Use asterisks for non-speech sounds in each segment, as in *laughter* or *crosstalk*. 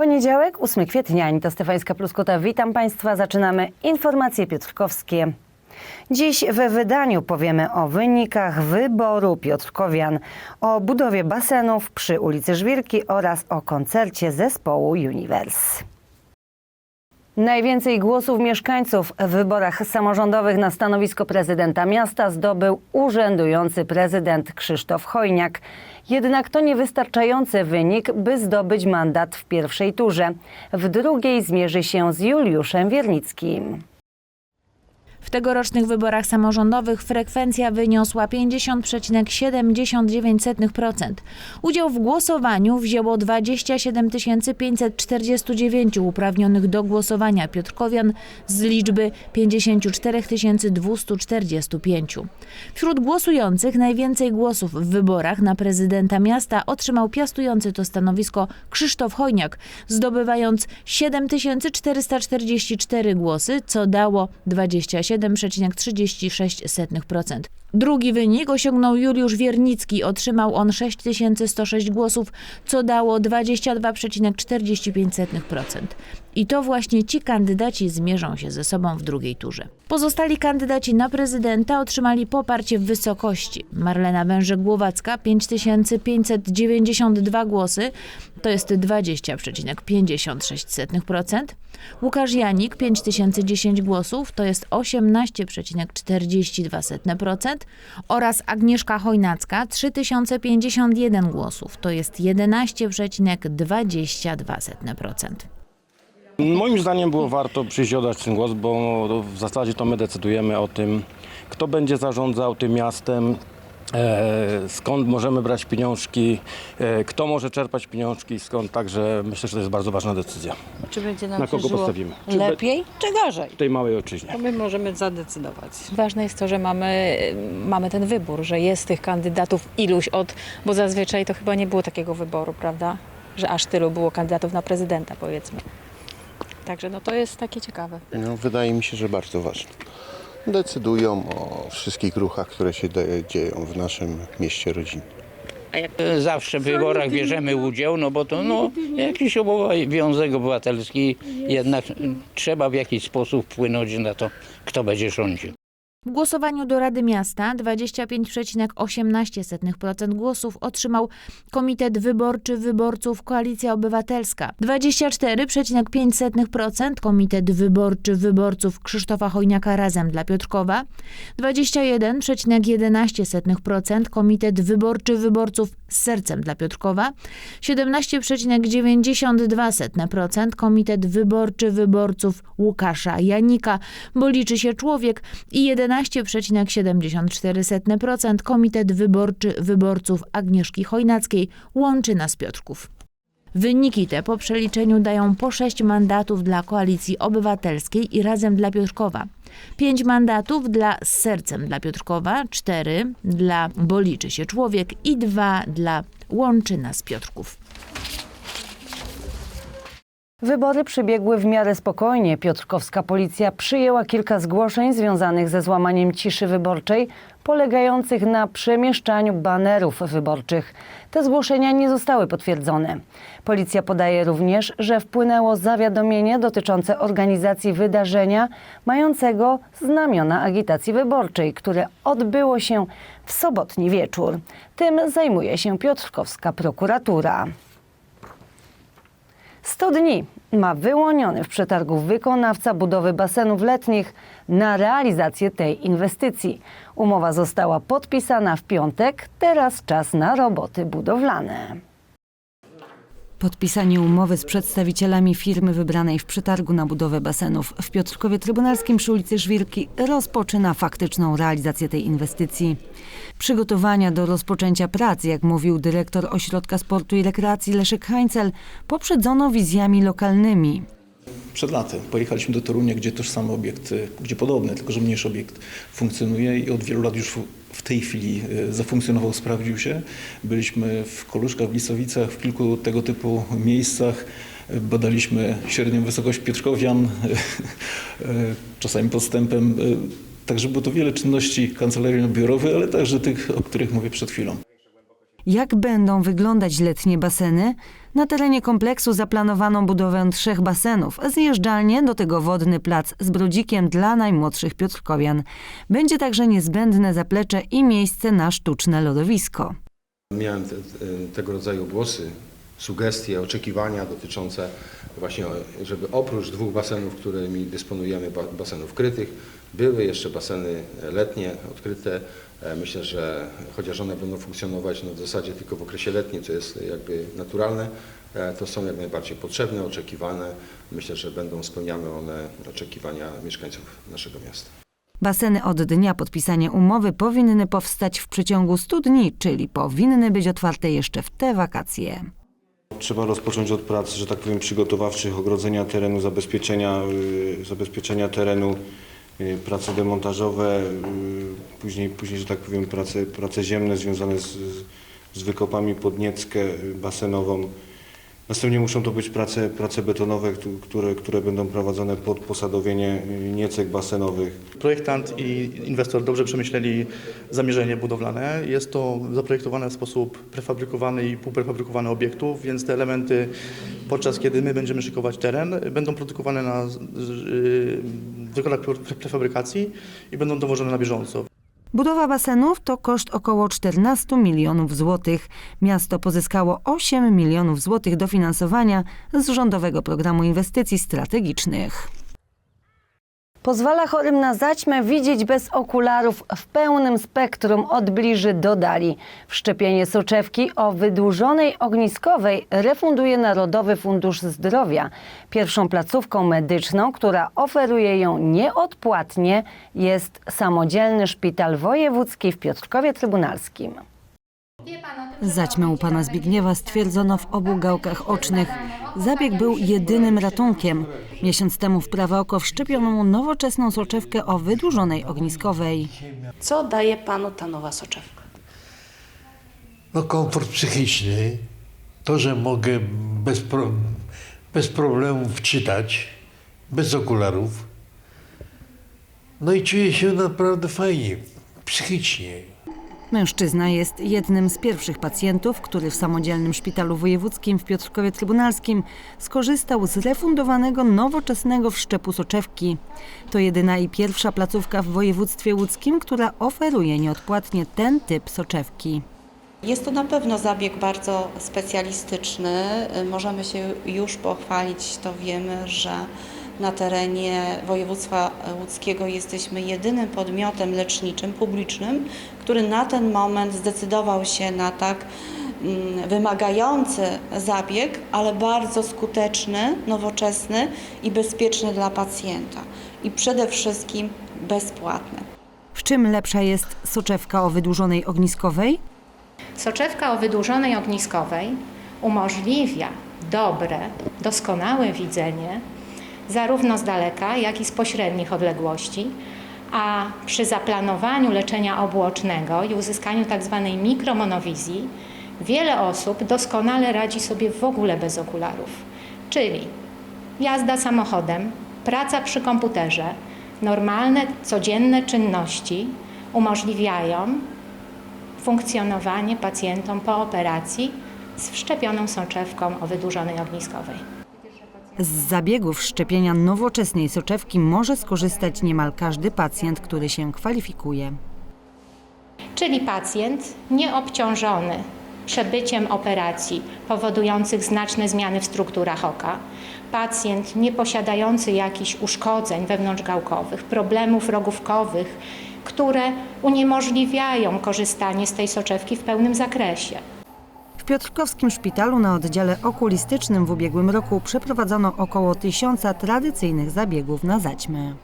Poniedziałek, 8 kwietnia, Anita Stefańska Pluskota. Witam Państwa. Zaczynamy informacje piotrkowskie. Dziś we wydaniu powiemy o wynikach wyboru piotrkowian, o budowie basenów przy ulicy Żwirki oraz o koncercie zespołu Universe. Najwięcej głosów mieszkańców w wyborach samorządowych na stanowisko prezydenta miasta zdobył urzędujący prezydent Krzysztof Chojniak. Jednak to niewystarczający wynik, by zdobyć mandat w pierwszej turze. W drugiej zmierzy się z Juliuszem Wiernickim. W tegorocznych wyborach samorządowych frekwencja wyniosła 50,79%. Udział w głosowaniu wzięło 27 549 uprawnionych do głosowania piotrkowian z liczby 54 245. Wśród głosujących najwięcej głosów w wyborach na prezydenta miasta otrzymał piastujący to stanowisko Krzysztof Chojniak, zdobywając 7444 głosy, co dało 27,36%. Drugi wynik osiągnął Juliusz Wiernicki. Otrzymał on 6106 głosów, co dało 22,45%. I to właśnie ci kandydaci zmierzą się ze sobą w drugiej turze. Pozostali kandydaci na prezydenta otrzymali poparcie w wysokości. Marlena Wężek-Głowacka 5592 głosy, to jest 20,56%. Łukasz Janik 5010 głosów, to jest 18,42% oraz Agnieszka Chojnacka 3051 głosów, to jest 11,22%. Moim zdaniem było warto przyjść ten głos, bo w zasadzie to my decydujemy o tym, kto będzie zarządzał tym miastem, skąd możemy brać pieniążki, e, kto może czerpać pieniążki, skąd. Także myślę, że to jest bardzo ważna decyzja Czy będzie nam Na kogo żyło postawimy? Czy lepiej, czy gorzej? w tej małej ojczyźnie. To my możemy zadecydować. Ważne jest to, że mamy, mamy ten wybór, że jest tych kandydatów iluś od, bo zazwyczaj to chyba nie było takiego wyboru, prawda? Że aż tylu było kandydatów na prezydenta, powiedzmy. Także no to jest takie ciekawe. No, wydaje mi się, że bardzo ważne. Decydują o wszystkich ruchach, które się de- dzieją w naszym mieście rodzinnym. Zawsze w wyborach bierzemy udział, no bo to no, jakiś obowiązek obywatelski, jednak trzeba w jakiś sposób wpłynąć na to, kto będzie rządził. W głosowaniu do Rady Miasta 25,18% głosów otrzymał Komitet Wyborczy Wyborców Koalicja Obywatelska, 24,5% Komitet Wyborczy Wyborców Krzysztofa Chojniaka Razem dla Piotrkowa, 21,11% Komitet Wyborczy Wyborców z Sercem dla Piotrkowa, 17,92% Komitet Wyborczy Wyborców Łukasza Janika, bo liczy się człowiek i 11,74% Komitet Wyborczy Wyborców Agnieszki Chojnackiej łączy nas Piotrków. Wyniki te po przeliczeniu dają po 6 mandatów dla Koalicji Obywatelskiej i Razem dla Piotrkowa. 5 mandatów dla Z Sercem dla Piotrkowa, 4 dla Bo liczy się człowiek i 2 dla Łączy nas Piotrków. Wybory przebiegły w miarę spokojnie. Piotrkowska policja przyjęła kilka zgłoszeń związanych ze złamaniem ciszy wyborczej, polegających na przemieszczaniu banerów wyborczych. Te zgłoszenia nie zostały potwierdzone. Policja podaje również, że wpłynęło zawiadomienie dotyczące organizacji wydarzenia mającego znamiona agitacji wyborczej, które odbyło się w sobotni wieczór. Tym zajmuje się Piotrkowska prokuratura. 100 dni ma wyłoniony w przetargu wykonawca budowy basenów letnich na realizację tej inwestycji. Umowa została podpisana w piątek, teraz czas na roboty budowlane. Podpisanie umowy z przedstawicielami firmy wybranej w przetargu na budowę basenów w Piotrkowie Trybunalskim przy ulicy Żwirki rozpoczyna faktyczną realizację tej inwestycji. Przygotowania do rozpoczęcia prac, jak mówił dyrektor Ośrodka Sportu i Rekreacji Leszek Hańcel, poprzedzono wizjami lokalnymi. przed laty. Pojechaliśmy do Torunia, gdzie tożsamy obiekt, y, gdzie podobny, tylko że mniejszy obiekt funkcjonuje i od wielu lat już w- tej chwili y, zafunkcjonował, sprawdził się. Byliśmy w Koluszkach, w Lisowicach, w kilku tego typu miejscach. Badaliśmy średnią wysokość Pietrzkowian, y, *laughs* czasami podstępem. y, Także było to wiele czynności kancelaryjno-biurowych, ale także tych, o których mówię przed chwilą. Jak będą wyglądać letnie baseny? Na terenie kompleksu zaplanowano budowę trzech basenów, zjeżdżalnię, do tego wodny plac z brodzikiem dla najmłodszych Piotrkowian. Będzie także niezbędne zaplecze i miejsce na sztuczne lodowisko. Miałem te, te- tego rodzaju głosy, sugestie, oczekiwania dotyczące właśnie, żeby oprócz dwóch basenów, którymi dysponujemy, ba- basenów krytych, były jeszcze baseny letnie, odkryte. E, Myślę, że chociaż one będą funkcjonować no w zasadzie tylko w okresie letnim, co jest jakby naturalne, e, to są jak najbardziej potrzebne, oczekiwane. Myślę, że będą spełniane one oczekiwania mieszkańców naszego miasta. Baseny od dnia podpisania umowy powinny powstać w przeciągu 100 dni, czyli powinny być otwarte jeszcze w te wakacje. Trzeba rozpocząć od prac, że tak powiem, przygotowawczych, ogrodzenia terenu, zabezpieczenia, y, zabezpieczenia terenu, prace demontażowe, y, później, później, że tak powiem, prace, prace ziemne związane z, z wykopami pod nieckę y, basenową. Następnie muszą to być prace, prace betonowe, któ- które, które będą prowadzone pod posadowienie y, niecek basenowych. Projektant i inwestor dobrze przemyśleli zamierzenie budowlane. Jest to zaprojektowane w sposób prefabrykowany i półprefabrykowany obiektów, więc te elementy podczas kiedy my będziemy szykować teren, będą produkowane na z- wykorach pre- prefabrykacji i będą dowożone na bieżąco. Budowa basenów to koszt około 14 milionów złotych. Miasto pozyskało 8 milionów złotych dofinansowania z Rządowego Programu Inwestycji Strategicznych. Pozwala chorym na zaćmę widzieć bez okularów w pełnym spektrum od bliży do dali. Wszczepienie soczewki o wydłużonej ogniskowej refunduje Narodowy Fundusz Zdrowia. Pierwszą placówką medyczną, która oferuje ją nieodpłatnie jest samodzielny szpital wojewódzki w Piotrkowie Trybunalskim. Zaćmę u pana Zbigniewa stwierdzono w obu gałkach ocznych. Zabieg był jedynym ratunkiem. Miesiąc temu w prawe oko wszczepiono mu nowoczesną soczewkę o wydłużonej ogniskowej. Co daje panu ta nowa soczewka? No komfort psychiczny, to, że mogę bez, pro, bez problemów czytać, bez okularów. No i czuję się naprawdę fajnie, psychicznie. Mężczyzna jest jednym z pierwszych pacjentów, który w samodzielnym szpitalu wojewódzkim w Piotrkowie Trybunalskim skorzystał z refundowanego nowoczesnego wszczepu soczewki. To jedyna i pierwsza placówka w województwie łódzkim, która oferuje nieodpłatnie ten typ soczewki. Jest to na pewno zabieg bardzo specjalistyczny. Możemy się już pochwalić, to wiemy, że na terenie województwa łódzkiego jesteśmy jedynym podmiotem leczniczym, publicznym, który na ten moment zdecydował się na tak mm, wymagający zabieg, ale bardzo skuteczny, nowoczesny i bezpieczny dla pacjenta. I przede wszystkim bezpłatny. W czym lepsza jest soczewka o wydłużonej ogniskowej? Soczewka o wydłużonej ogniskowej umożliwia dobre, doskonałe widzenie zarówno z daleka, jak i z pośrednich odległości, a przy zaplanowaniu leczenia obłocznego i uzyskaniu tzw. mikromonowizji wiele osób doskonale radzi sobie w ogóle bez okularów, czyli jazda samochodem, praca przy komputerze, normalne, codzienne czynności umożliwiają funkcjonowanie pacjentom po operacji z wszczepioną soczewką o wydłużonej ogniskowej. Z zabiegów szczepienia nowoczesnej soczewki może skorzystać niemal każdy pacjent, który się kwalifikuje. Czyli pacjent nieobciążony przebyciem operacji powodujących znaczne zmiany w strukturach oka, pacjent nieposiadający jakichś uszkodzeń wewnątrzgałkowych, problemów rogówkowych, które uniemożliwiają korzystanie z tej soczewki w pełnym zakresie. Piotrkowskim Szpitalu na oddziale okulistycznym w ubiegłym roku przeprowadzono około tysiąca tradycyjnych zabiegów na zaćmę.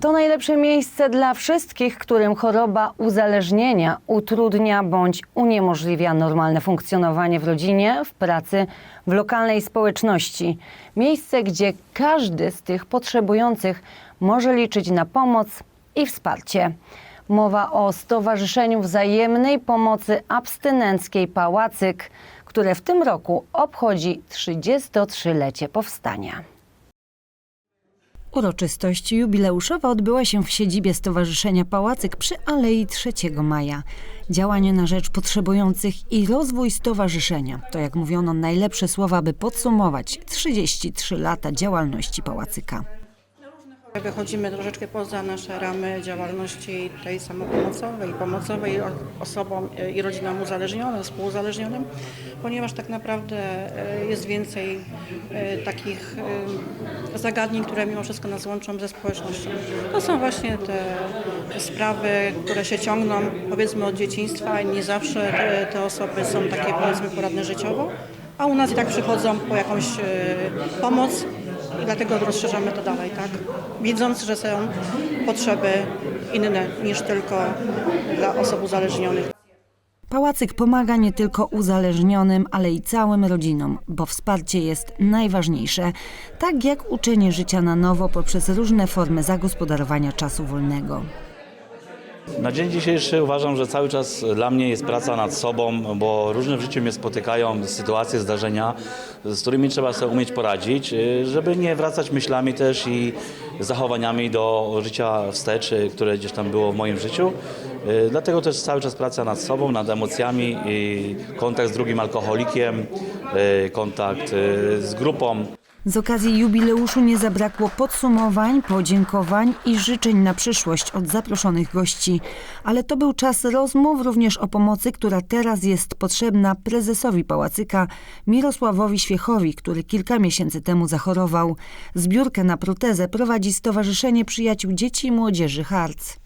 To najlepsze miejsce dla wszystkich, którym choroba uzależnienia utrudnia bądź uniemożliwia normalne funkcjonowanie w rodzinie, w pracy, w lokalnej społeczności. Miejsce, gdzie każdy z tych potrzebujących może liczyć na pomoc i wsparcie. Mowa o Stowarzyszeniu Wzajemnej Pomocy Abstynenckiej Pałacyk, które w tym roku obchodzi 33-lecie powstania. Uroczystość jubileuszowa odbyła się w siedzibie Stowarzyszenia Pałacyk przy Alei 3 Maja. Działanie na rzecz potrzebujących i rozwój stowarzyszenia to, jak mówiono, najlepsze słowa, by podsumować 33 lata działalności Pałacyka. Wychodzimy troszeczkę poza nasze ramy działalności tej samopomocowej, pomocowej osobom e, i rodzinom uzależnionym, współuzależnionym, ponieważ tak naprawdę e, jest więcej e, takich zagadnień, które mimo wszystko nas łączą ze społecznością. To są właśnie te, sprawy, które się ciągną powiedzmy od dzieciństwa i nie zawsze te, osoby są takie powiedzmy poradne życiowo, a u nas i tak przychodzą po jakąś pomoc dlatego rozszerzamy to dalej, tak? Widząc, że są potrzeby inne niż tylko dla osób uzależnionych. Pałacyk pomaga nie tylko uzależnionym, ale i całym rodzinom, bo wsparcie jest najważniejsze, tak jak uczenie życia na nowo poprzez różne formy zagospodarowania czasu wolnego. Na dzień dzisiejszy uważam, że cały czas dla mnie jest praca nad sobą, bo różne w życiu mnie spotykają sytuacje, zdarzenia, z którymi trzeba sobie umieć poradzić, żeby nie wracać myślami też i zachowaniami do życia wstecz, które gdzieś tam było w moim życiu. Dlatego też cały czas praca nad sobą, nad emocjami, kontakt z drugim alkoholikiem, kontakt z grupą. Z okazji jubileuszu nie zabrakło podsumowań, podziękowań i życzeń na przyszłość od zaproszonych gości. Ale to był czas rozmów również o pomocy, która teraz jest potrzebna prezesowi Pałacyka Mirosławowi Świechowi, który kilka miesięcy temu zachorował. Zbiórkę na protezę prowadzi Stowarzyszenie Przyjaciół Dzieci i Młodzieży Harc.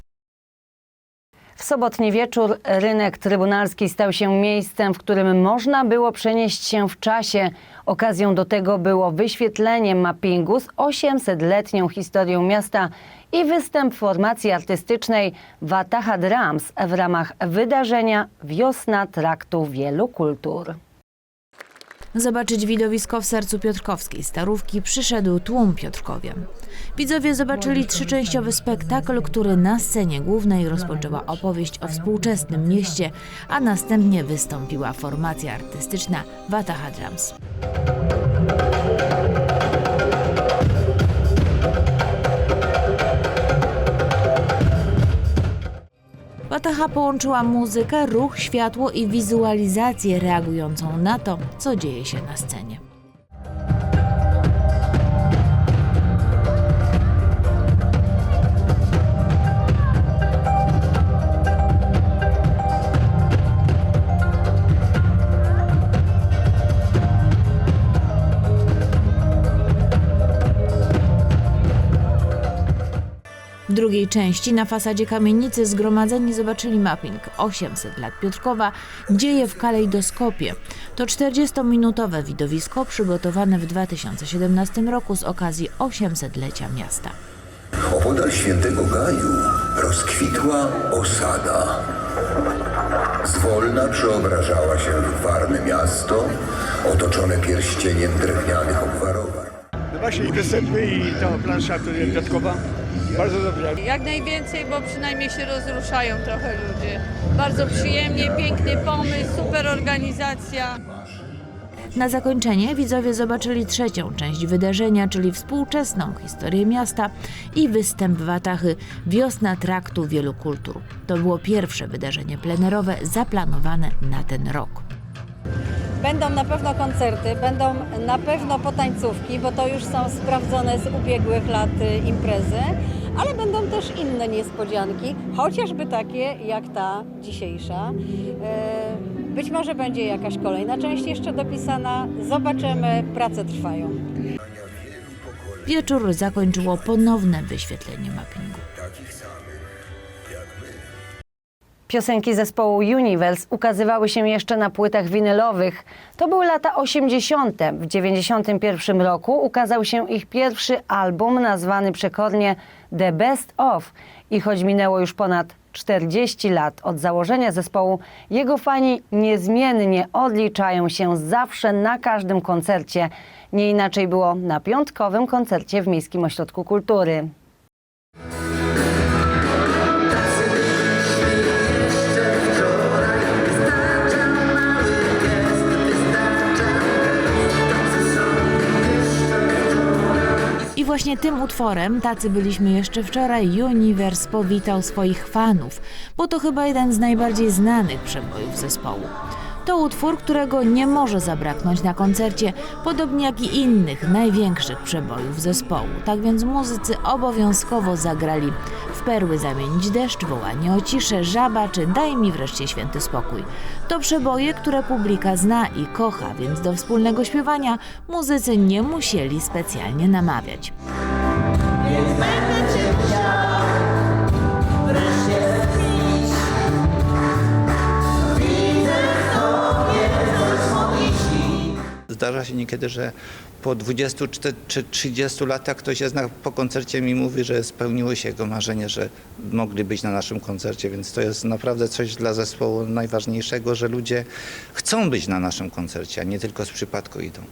W sobotni wieczór rynek trybunalski stał się miejscem, w którym można było przenieść się w czasie. Okazją do tego było wyświetlenie mappingu z 800-letnią historią miasta i występ formacji artystycznej Wataha Drums w ramach wydarzenia Wiosna Traktu Wielu Kultur. Zobaczyć widowisko w sercu Piotrkowskiej Starówki przyszedł tłum Piotrkowian. Widzowie zobaczyli trzyczęściowy spektakl, który na scenie głównej rozpoczęła opowieść o współczesnym mieście, a następnie wystąpiła formacja artystyczna Wataha Drums. Wataha połączyła muzykę, ruch, światło i wizualizację reagującą na to, co dzieje się na scenie. Drugiej części na fasadzie kamienicy zgromadzeni zobaczyli mapping 800 lat Piotrkowa Dzieje w kalejdoskopie. To 40-minutowe widowisko przygotowane w 2017 roku z okazji 800-lecia miasta. Opodal świętego Gaju rozkwitła osada. Zwolna przeobrażała się w warne miasto, otoczone pierścieniem drewnianych obwarowań. Właśnie i występy i ta plansza, która jest Piotrkowa. Bardzo dobrze. Jak najwięcej, bo przynajmniej się rozruszają trochę ludzie. Bardzo przyjemnie, piękny pomysł, super organizacja. Na zakończenie widzowie zobaczyli trzecią część wydarzenia, czyli współczesną historię miasta i występ Watachy Wiosna Traktu Wielu Kultur. To było pierwsze wydarzenie plenerowe zaplanowane na ten rok. Będą na pewno koncerty, będą na pewno potańcówki, bo to już są sprawdzone z ubiegłych lat y, imprezy, ale będą też inne niespodzianki, chociażby takie jak ta dzisiejsza. E, Być może będzie jakaś kolejna część jeszcze dopisana. Zobaczymy, prace trwają. Wieczór zakończyło ponowne wyświetlenie mappingu. Piosenki zespołu Universe ukazywały się jeszcze na płytach winylowych. To były lata 80. W 91 roku ukazał się ich pierwszy album nazwany przekornie The Best Of. I choć minęło już ponad 40 lat od założenia zespołu, jego fani niezmiennie odliczają się zawsze na każdym koncercie. Nie inaczej było na piątkowym koncercie w Miejskim Ośrodku Kultury. Właśnie tym utworem, tacy byliśmy jeszcze wczoraj, Universe powitał swoich fanów, bo to chyba jeden z najbardziej znanych przebojów zespołu. To utwór, którego nie może zabraknąć na koncercie, podobnie jak i innych największych przebojów zespołu. Tak więc muzycy obowiązkowo zagrali w perły zamienić deszcz, wołanie o ciszę, żaba czy daj mi wreszcie święty spokój. To przeboje, które publika zna i kocha, więc do wspólnego śpiewania muzycy nie musieli specjalnie namawiać. Zdarza się niekiedy, że po 20 czy- czy 30 latach ktoś jest na, po koncercie mi mówi, że spełniło się jego marzenie, że mogli być na naszym koncercie, więc to jest naprawdę coś dla zespołu najważniejszego, że ludzie chcą być na naszym koncercie, a nie tylko z przypadku idą.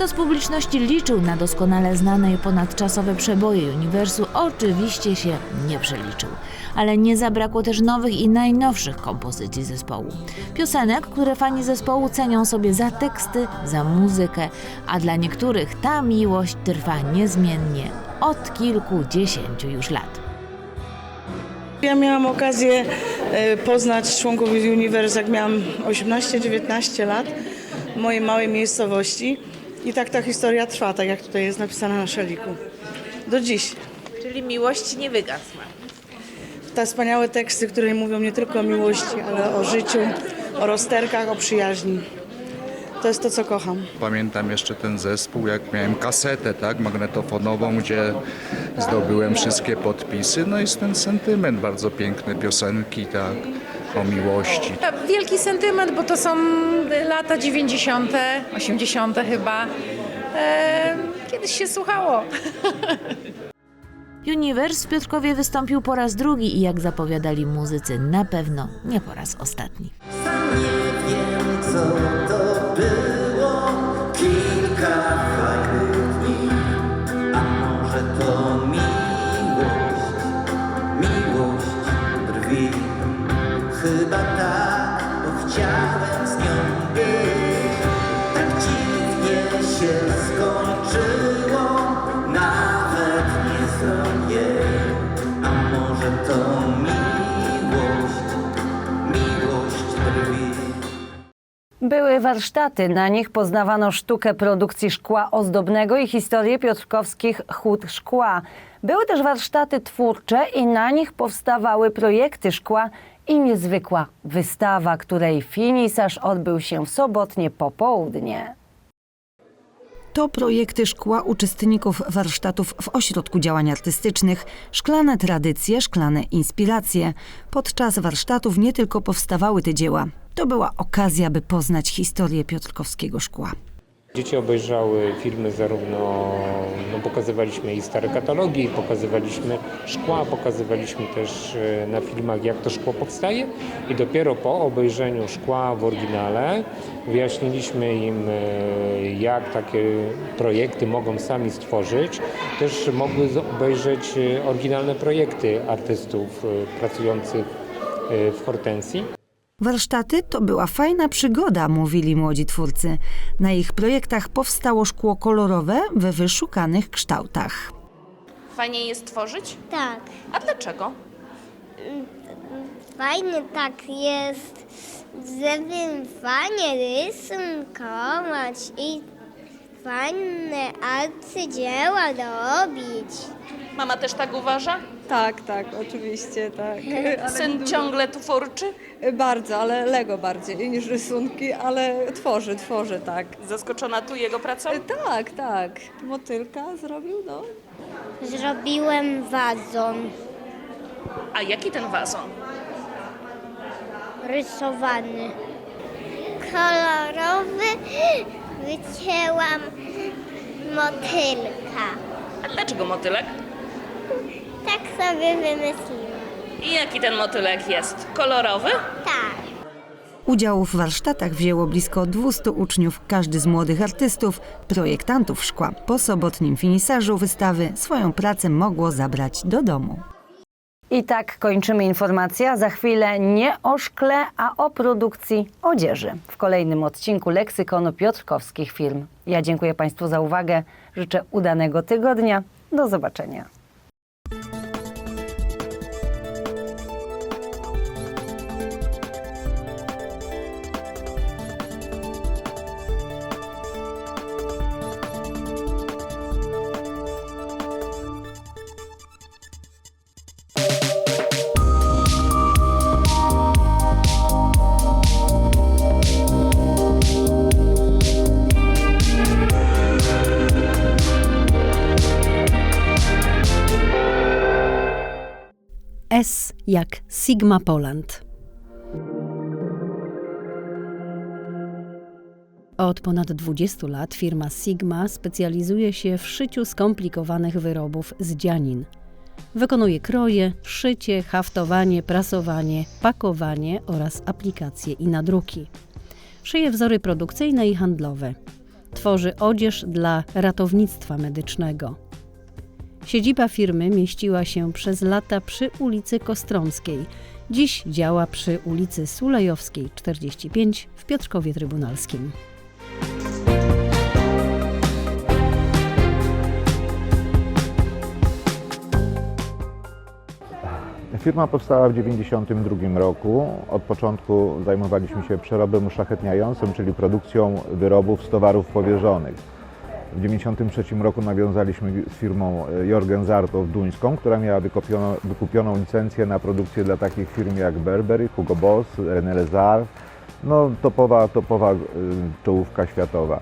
Kto z publiczności liczył na doskonale znane i ponadczasowe przeboje uniwersu, oczywiście się nie przeliczył. Ale nie zabrakło też nowych i najnowszych kompozycji zespołu. Piosenek, które fani zespołu cenią sobie za teksty, za muzykę, a dla niektórych ta miłość trwa niezmiennie od kilkudziesięciu już lat. Ja miałam okazję e, poznać członków Universe, jak miałam 18-19 lat w mojej małej miejscowości. I tak ta historia trwa, tak jak tutaj jest napisana na szaliku. Do dziś. Czyli miłość nie wygasła. Te wspaniałe teksty, które mówią nie tylko o miłości, ale o życiu, o rozterkach, o przyjaźni. To jest to, co kocham. Pamiętam jeszcze ten zespół, jak miałem kasetę, tak, magnetofonową, gdzie zdobyłem wszystkie podpisy. No jest ten sentyment, bardzo piękne piosenki, tak, o miłości. Wielki sentyment, bo to są lata 90., 80. chyba. E, kiedyś się słuchało. *laughs* Universe w Piotrkowie wystąpił po raz drugi i jak zapowiadali muzycy, na pewno nie po raz ostatni. Były warsztaty, na nich poznawano sztukę produkcji szkła ozdobnego i historię piotrkowskich hut szkła. Były też warsztaty twórcze i na nich powstawały projekty szkła i niezwykła wystawa, której finisaż odbył się w sobotnie popołudnie. To projekty szkła uczestników warsztatów w Ośrodku Działań Artystycznych, szklane tradycje, szklane inspiracje. Podczas warsztatów nie tylko powstawały te dzieła. To była okazja, by poznać historię piotrkowskiego szkła. Dzieci obejrzały filmy zarówno, no pokazywaliśmy i stare katalogi, pokazywaliśmy szkła, pokazywaliśmy też e, na filmach jak to szkło powstaje i dopiero po obejrzeniu szkła w oryginale wyjaśniliśmy im e, jak takie projekty mogą sami stworzyć. Też mogły obejrzeć e, oryginalne projekty artystów pracujących w Hortensji. Warsztaty to była fajna przygoda, mówili młodzi twórcy. Na ich projektach powstało szkło kolorowe we wyszukanych kształtach. Fajnie jest tworzyć? Tak. A dlaczego? Fajnie tak jest, żeby fajnie rysunkować i fajne arcydzieła robić. Mama też tak uważa? Tak, tak, oczywiście, tak. *laughs* Syn ciągle twórczy? Bardzo, ale Lego bardziej niż rysunki, ale tworzy, tworzy, tak. Zaskoczona tu jego pracą? Tak, tak. Motylka zrobił, no. Zrobiłem wazon A jaki ten wazon? rysowany. Kolorowy wycięłam motylka. A dlaczego motylek? Tak sobie wymyśliłam. I jaki ten motylek jest? Kolorowy? Tak. Udział w warsztatach wzięło blisko 200 uczniów, każdy z młodych artystów, projektantów szkła. Po sobotnim finisażu wystawy swoją pracę mogło zabrać do domu. I tak kończymy informację. Za chwilę nie o szkle, a o produkcji odzieży. W kolejnym odcinku leksykonu piotrkowskich firm. Ja dziękuję Państwu za uwagę. Życzę udanego tygodnia. Do zobaczenia. S jak Sigma Poland. Od ponad 20 lat firma Sigma specjalizuje się w szyciu skomplikowanych wyrobów z dzianin. Wykonuje kroje, szycie, haftowanie, prasowanie, pakowanie oraz aplikacje i nadruki. Szyje wzory produkcyjne i handlowe. Tworzy odzież dla ratownictwa medycznego. Siedziba firmy mieściła się przez lata przy ulicy Kostromskiej. Dziś działa przy ulicy Sulejowskiej 45 w Piotrkowie Trybunalskim. Firma powstała w 1992 roku. Od początku zajmowaliśmy się przerobem uszlachetniającym, czyli produkcją wyrobów z towarów powierzonych. W 1993 roku nawiązaliśmy z firmą Jorgen Zartow duńską, która miała wykupiono, wykupioną licencję na produkcję dla takich firm jak Burberry, Hugo Boss, René Lézard. No topowa, topowa y, czołówka światowa.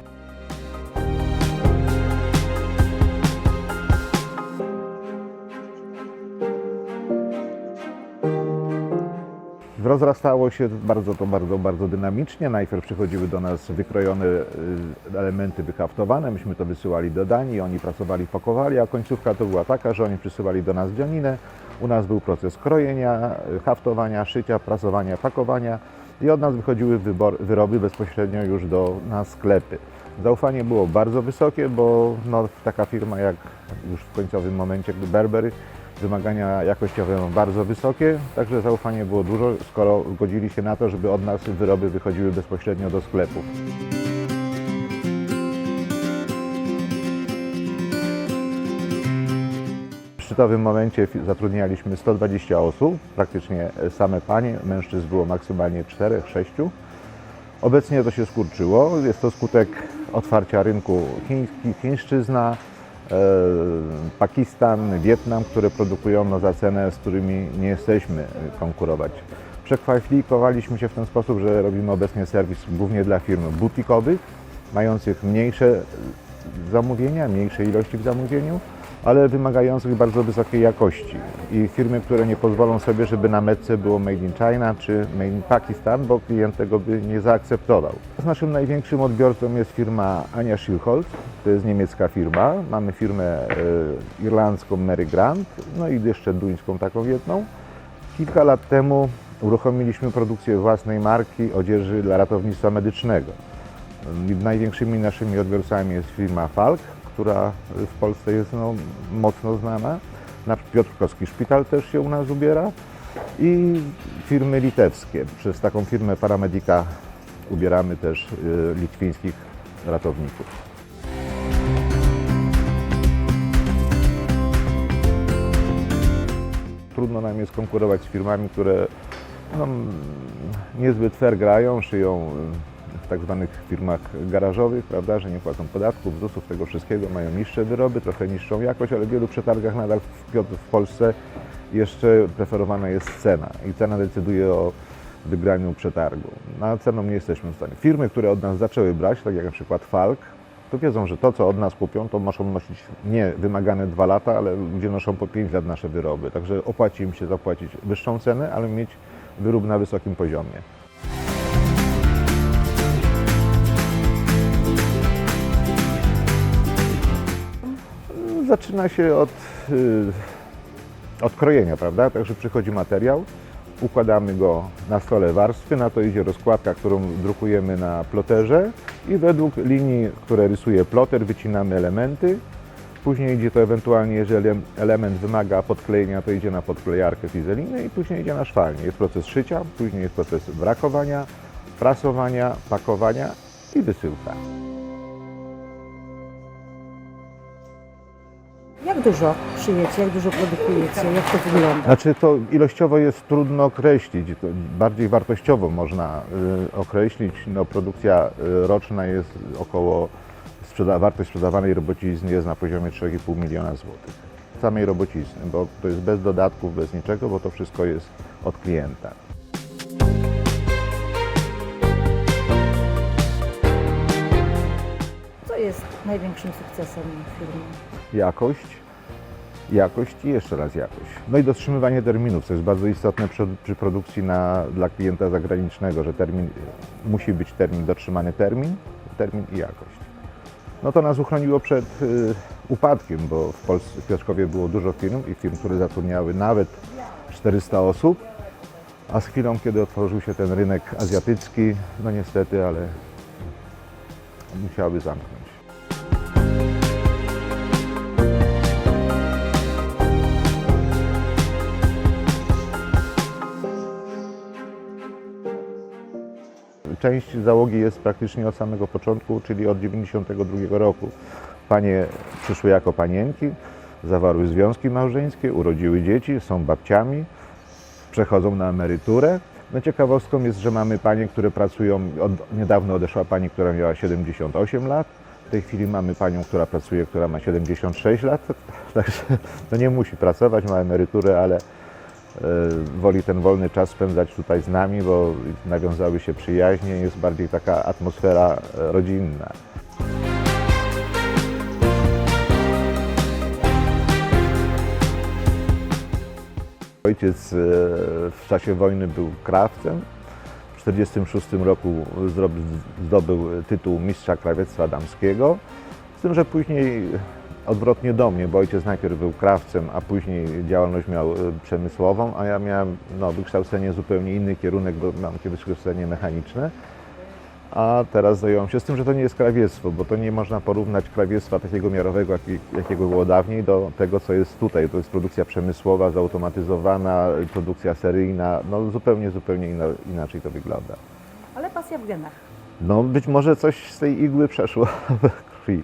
Rozrastało się bardzo to bardzo, bardzo dynamicznie. Najpierw przychodziły do nas wykrojone y, elementy wyhaftowane, myśmy to wysyłali do Danii, oni pracowali, pakowali, a końcówka to była taka, że oni przysyłali do nas dzianinę. U nas był proces krojenia, y, haftowania, szycia, prasowania, pakowania i od nas wychodziły wybor, wyroby bezpośrednio już do na sklepy. Zaufanie było bardzo wysokie, bo no, taka firma jak już w końcowym momencie jak Burberry wymagania jakościowe są bardzo wysokie, także zaufanie było dużo, skoro zgodzili się na to, żeby od nas wyroby wychodziły bezpośrednio do sklepów. W szczytowym momencie zatrudnialiśmy 120 osób, praktycznie same panie, mężczyzn było maksymalnie 4-6. Obecnie to się skurczyło, jest to skutek otwarcia rynku chiński, chińszczyzna, Pakistan, Wietnam, które produkują no, za cenę, z którymi nie jesteśmy konkurować. Przekwalifikowaliśmy się w ten sposób, że robimy obecnie serwis głównie dla firm butikowych, mających mniejsze zamówienia, mniejsze ilości w zamówieniu, ale wymagających bardzo wysokiej jakości. I firmy, które nie pozwolą sobie, żeby na metce było Made in China czy Made in Pakistan, bo klient tego by nie zaakceptował. Naszym największym odbiorcą jest firma Ania Schilholz, to jest niemiecka firma. Mamy firmę e, irlandzką Mary Grant, no i jeszcze duńską taką jedną. Kilka lat temu uruchomiliśmy produkcję własnej marki odzieży dla ratownictwa medycznego. Największymi naszymi odbiorcami jest firma Falk, która w Polsce jest no, mocno znana. Na Piotrkowski Szpital też się u nas ubiera. I firmy litewskie. Przez taką firmę Paramedica ubieramy też y, litwińskich ratowników. Trudno nam jest konkurować z firmami, które no, niezbyt fair grają, szyją w tak zwanych firmach garażowych, prawda, że nie płacą podatków, ZUS-ów, tego wszystkiego, mają niższe wyroby, trochę niższą jakość, ale w wielu przetargach nadal w, Polsce jeszcze preferowana jest cena i cena decyduje o wygraniu przetargu. Na ceną nie jesteśmy w stanie. Firmy, które od nas zaczęły brać, tak jak na przykład Falk, to wiedzą, że to, co od nas kupią, to muszą nosić nie wymagane dwa lata, ale ludzie noszą po 5 lat nasze wyroby. Także opłaci im się zapłacić wyższą cenę, ale mieć wyrób na wysokim poziomie. Zaczyna się od, y, od krojenia, prawda? Także przychodzi materiał, układamy go na stole warstwy, na to idzie rozkładka, którą drukujemy na ploterze i według linii, które rysuje ploter, wycinamy elementy. później idzie to ewentualnie, jeżeli element wymaga podklejenia, to idzie na podklejarkę fizelinę i później idzie na szwalnię. Jest proces szycia, później jest proces brakowania, prasowania, pakowania i wysyłka. Jak dużo szyjecie, jak dużo produkujecie, jak to wygląda? Znaczy to ilościowo jest trudno określić, to bardziej wartościowo można y, określić. No, produkcja y, roczna jest około, sprzeda- wartość sprzedawanej robocizny jest na poziomie 3,5 miliona złotych. Samej robocizny, bo to jest bez dodatków, bez niczego, bo to wszystko jest od klienta. Co jest największym sukcesem firmy? Jakość, jakość i jeszcze raz jakość. No i dotrzymywanie terminów, co jest bardzo istotne przy, przy produkcji na, dla klienta zagranicznego, że termin, musi być termin, dotrzymany termin, termin i jakość. No to nas uchroniło przed y, upadkiem, bo w Polsce w Piotrkowie było dużo firm i firm, które zatrudniały nawet 400 osób, a z chwilą, kiedy otworzył się ten rynek azjatycki, no niestety, ale musiały zamknąć. Część załogi jest praktycznie od samego początku, czyli od 1992 roku. Panie przyszły jako panienki, zawarły związki małżeńskie, urodziły dzieci, są babciami, przechodzą na emeryturę. No ciekawostką jest, że mamy panie, które pracują, od, niedawno odeszła pani, która miała 78 lat. W tej chwili mamy panią, która pracuje, która ma 76 lat, *laughs* także no nie musi pracować, ma emeryturę, ale woli ten wolny czas spędzać tutaj z nami, bo nawiązały się przyjaźnie, jest bardziej taka atmosfera e, rodzinna. Ojciec e, w czasie wojny był krawcem. W 1946 roku zdobył tytuł mistrza krawiectwa damskiego. Z tym, że później odwrotnie do mnie, bo ojciec najpierw był krawcem, a później działalność miał e, przemysłową, a ja miałem no, wykształcenie zupełnie inny kierunek, bo mam wykształcenie mechaniczne. A teraz zająłem się z tym, że to nie jest krawiectwo, bo to nie można porównać krawiectwa takiego miarowego, jaki, jakiego było dawniej, do tego, co jest tutaj. To jest produkcja przemysłowa, zautomatyzowana, produkcja seryjna. No zupełnie, zupełnie inaczej to wygląda. Ale pasja w genach. No być może coś z tej igły przeszło *laughs* we krwi.